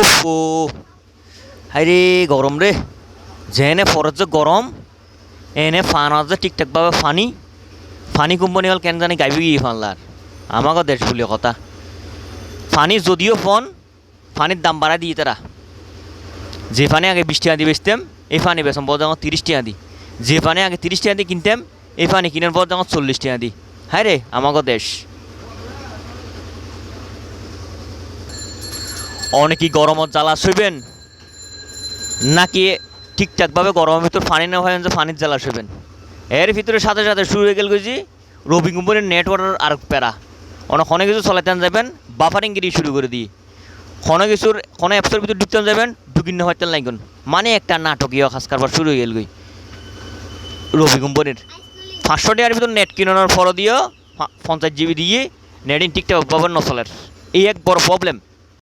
উফ ও হাইরে, গরম রে। যেনে ফরজ যে গরম, এনে ফান যে ঠিকঠাকভাবে ফানি। ফানি কোম্পানি হল কেন জানি গাইবি গিয়ে ফানলার আমাকে দেশ বলি কথা। ফানি যদিও ফোন, ফানির দাম বাড়াই দিয়ে তারা। যে ফানে আগে বিশ টাকা দিয়ে বেচতাম, এই ফানি বেচম। বড় যখন তিরিশ টাকা দিই যে ফানে আগে তিরিশ টাকা দিয়ে কিনতাম, এই ফানি কিনার পর যখন চল্লিশ টাকা দিই হ্যাঁ রে আমাকে দেশ। অনেকই গরমত জ্বালা শুইবেন, নাকি ঠিকঠাকভাবে গরমের ভিতর পানি না হয় যে পানির জ্বালা শুইবেন? এর ভিতরে সাথে সাথে শুরু হয়ে গেল যে রবি কোম্পানির নেটওয়ার্ক আর প্যারা। অনেক অনেক কিছু চলাইতেন যাবেন, বাফারিং গিরি শুরু করে দিই। কোনো কিছুর কোনো অ্যাপসের ভিতর ঢুকতে যাবেন, ঢুকিন হইতেন লাগবেন। মানে একটা নাটকীয় খাস কারবার শুরু হয়ে গেল গই রবি কোম্পানির পাঁচশো টাকার ভিতর নেট কিনানোর ফলো দিয়েও পঞ্চাশ জিবি দিয়ে নেটিং ঠিকঠাক ঠিকঠাকভাবে নচলের। এই এক বড় প্রবলেম